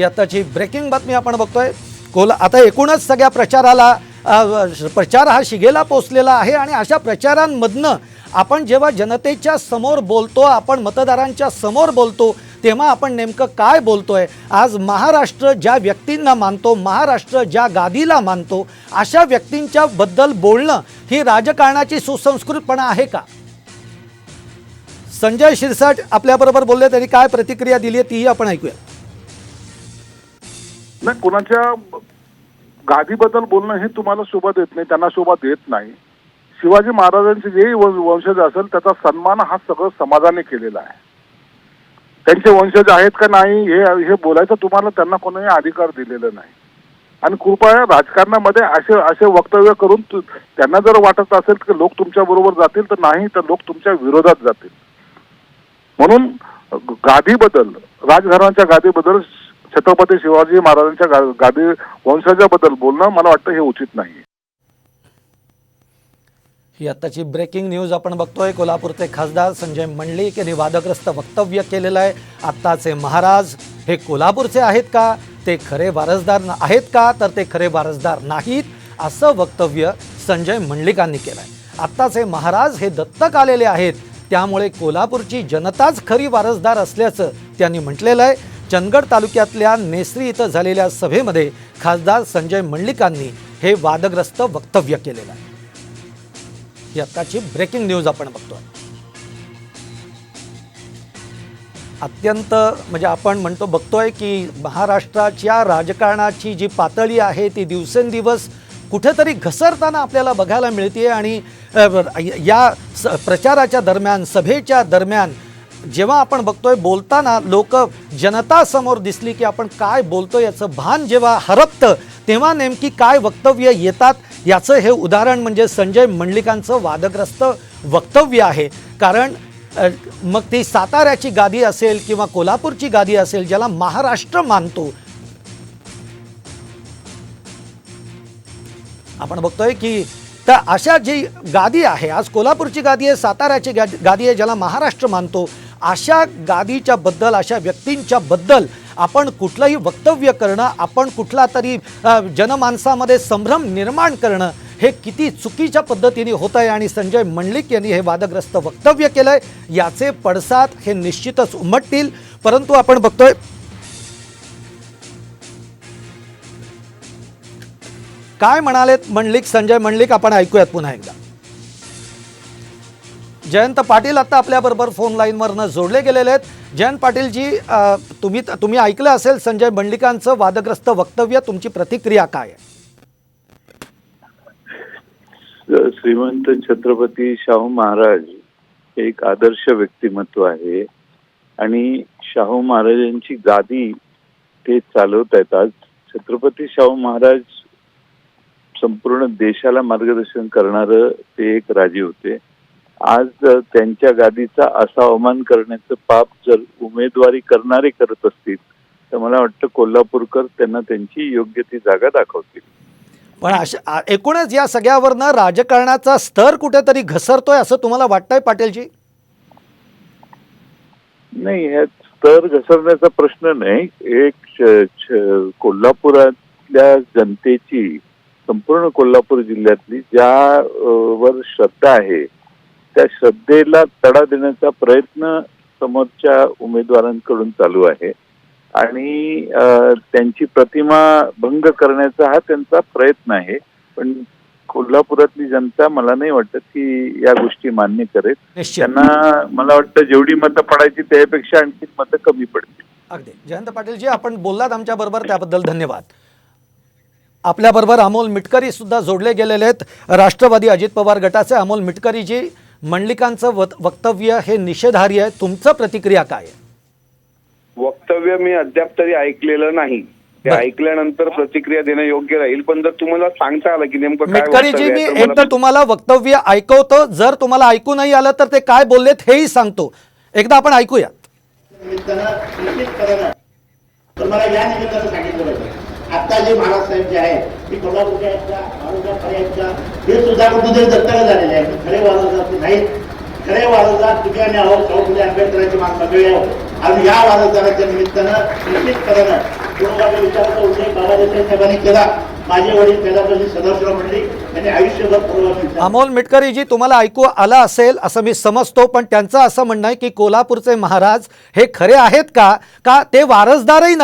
ही आताची ब्रेकिंग बातमी आपण बघतोय. कोला आता एकूणच सगळ्या प्रचाराला प्रचार हा शिगेला पोचलेला आहे आणि अशा प्रचारांमधनं आपण जेव्हा जनतेच्या समोर बोलतो आपण मतदारांच्या समोर बोलतो तेव्हा आपण नेमकं काय बोलतोय? आज महाराष्ट्र ज्या व्यक्तींना मानतो महाराष्ट्र ज्या गादीला मानतो अशा व्यक्तींच्या बद्दल बोलणं ही राजकारणाची सुसंस्कृतपणा आहे का? संजय शिरसाट आपल्याबरोबर बोलले त्यांनी काय प्रतिक्रिया दिली आहे तीही आपण ऐकूया. नाही कोणाच्या गादीबद्दल बोलणं हे तुम्हाला शोभा देत नाही त्यांना शोभा देत नाही. शिवाजी महाराजांचे जेही वंशज असेल त्याचा सन्मान हा सगळं समाजाने केलेला आहे. त्यांचे वंशज आहेत का नाही हे हे बोलायचं तुम्हाला त्यांना कोणाही अधिकार दिलेला नाही. आणि कृपया राजकारणामध्ये असे असे वक्तव्य करून त्यांना जर वाटत असेल की लोक तुमच्या बरोबर जातील तर नाही तर लोक तुमच्या विरोधात जातील. म्हणून गादीबद्दल राजघराण्याच्या गादीबद्दल छत्रपती शिवाजी महाराजांच्या गादी वंशजाबद्दल बोलणं मला वाटतं हे उचित नाही. ही आत्ताची ब्रेकिंग न्यूज आपण बघतोय. कोल्हापूरचे खासदार संजय मंडलिक यांनी वादग्रस्त वक्तव्य केलेलं आहे. आत्ताचे महाराज हे कोल्हापूरचे आहेत का? ते खरे वारसदार आहेत का? तर ते खरे वारसदार नाहीत असं वक्तव्य संजय मंडलिकांनी केलं आहे आत्ताचे महाराज हे दत्तक आलेले आहेत. त्यामुळे कोल्हापूरची जनताच खरी वारसदार असल्याचं त्यांनी म्हटलेलं आहे. चंदगड तालुक्यातल्या नेसरी इथं झालेल्या सभेमध्ये खासदार संजय मंडलिकांनी हे वादग्रस्त वक्तव्य केलेलं आहे. ही आत्ताची ब्रेकिंग न्यूज आपण बघतोय. अत्यंत म्हणजे आपण म्हणतो बघतोय की महाराष्ट्राच्या राजकारणाची जी पातळी आहे ती दिवसेंदिवस कुठेतरी घसरताना आपल्याला बघायला मिळते आणि या स प्रचाराच्या दरम्यान सभेच्या दरम्यान जेव्हा आपण बघतोय बोलताना लोक जनतासमोर दिसली की आपण काय बोलतो याचं भान जेव्हा हरपतं तेव्हा नेमकी काय वक्तव्य येतात? याचं हे उदाहरण म्हणजे संजय मंडलिकांचं वादग्रस्त वक्तव्य आहे. कारण मग ती साताऱ्याची गादी असेल किंवा कोल्हापूरची गादी असेल ज्याला महाराष्ट्र मानतो. आपण बघतोय की तर अशा जी गादी आहे आज कोल्हापूरची गादी आहे साताऱ्याची गा गादी आहे ज्याला महाराष्ट्र मानतो अशा गादीच्या बद्दल अशा व्यक्तींच्या बद्दल आपण कुठलंही वक्तव्य करणं आपण कुठला तरी जनमानसामध्ये संभ्रम निर्माण करणं हे किती चुकीच्या पद्धतीने होत आहे आणि संजय मंडलिक यांनी हे वादग्रस्त वक्तव्य केलं आहे याचे पडसाद हे निश्चितच उमटतील. परंतु आपण बघतोय काय म्हणालेत मंडलिक संजय मंडलिक आपण ऐकूयात पुन्हा एकदा. जयंत पाटील आता आपल्याबरोबर फोन लाईनवरनं जोडले गेलेले आहेत. जयंत पाटीलजी तुम्ही तुम्ही ऐकलं असेल संजय मंडलिकांचं वादग्रस्त वक्तव्य तुमची प्रतिक्रिया काय आहे? श्रीमंत छत्रपती शाहू महाराज हे एक आदर्श व्यक्तिमत्व आहे आणि शाहू महाराजांची गादी ते चालवत आहेत. आज छत्रपती शाहू महाराज संपूर्ण देशाला मार्गदर्शन करणारं ते एक राजे होते. आज त्यांच्या गादीचा असा अवमान करण्याचं पाप जर उमेदवारी करणारे करत असतील तर मला वाटतं कोल्हापूरकर त्यांना त्यांची योग्य ती जागा दाखवतील. पण अशा एकूणच या सगळ्यावरनं राजकारणाचा स्तर कुठेतरी घसरतोय असं तुम्हाला वाटतंय पाटीलजी? नाही ह्यात स्तर घसरण्याचा प्रश्न नाही. एक कोल्हापुरातल्या जनतेची संपूर्ण कोल्हापूर जिल्ह्यातली ज्या अ, वर श्रद्धा आहे त्या श्रद्धेला तडा देण्याचा प्रयत्न समोरच्या उमेदवारांकडून चालू आहे. आणि त्यांची प्रतिमा भंग करण्याचा हा त्यांचा प्रयत्न आहे. पण कोल्हापुरातली जनता मला नाही वाटत की या गोष्टी मान्य करेल. त्यांना मला वाटतं जेवढी मतं पडायची त्यापेक्षा आणखी मतं कमी पडतील. अगदी. जयंत पाटीलजी आपण बोललात आमच्याबरोबर त्याबद्दल धन्यवाद. आपल्याबरोबर अमोल मिटकरी सुद्धा जोडले गेलेले आहेत. राष्ट्रवादी अजित पवार गटाचे अमोल मिटकरीजी मंडलिकांचं वक्तव्य हे निषेधार्ह आहे. तुमचं प्रतिक्रिया काय आहे? वक्तव्य मी अद्याप तरी ऐकलेलं नाही. ते. ऐकल्यानंतर प्रतिक्रिया देणं योग्य राहील पण जर तुम्हाला सांगता आलं की नेमकं काय मिटकरीजी मी एक तर तुम्हाला वक्तव्य ऐकवतो. जर तुम्हाला ऐकू नाही आलं तर ते काय बोललेत हेही सांगतो. एकदा आपण ऐकूयात. तर मला या निमित्तानं सांगितलं पाहिजे. आता जे महाराज साहेब जे आहेत ते कोल्हापूरच्या आहेत का मारुजा खरे आहेत का हे सुद्धा कुठेतरी दत्तक झालेले आहेत. खरे वारसदार ते नाहीत. खरे वारसदार ठिकाणी आहोत? शाहू फुले आंबेडकरांची मान मंडळी आहोत आणि या वारसदाराच्या निमित्तानं निश्चित करणं पूर्वगामी विचाराचा उल्लेख बाबा देसाई साहेबांनी केला. माझे वडील पहिल्यापासून सदाशिव मंडळी यांनी आयुष्यभर पूर्वगामी अमोल मिटकरीजी तुम्हाला ऐकू आला असेल असं मी समजतो पण त्यांचं असं म्हणणं आहे की कोल्हापूरचे महाराज हे खरे आहेत का? का ते वारसदारही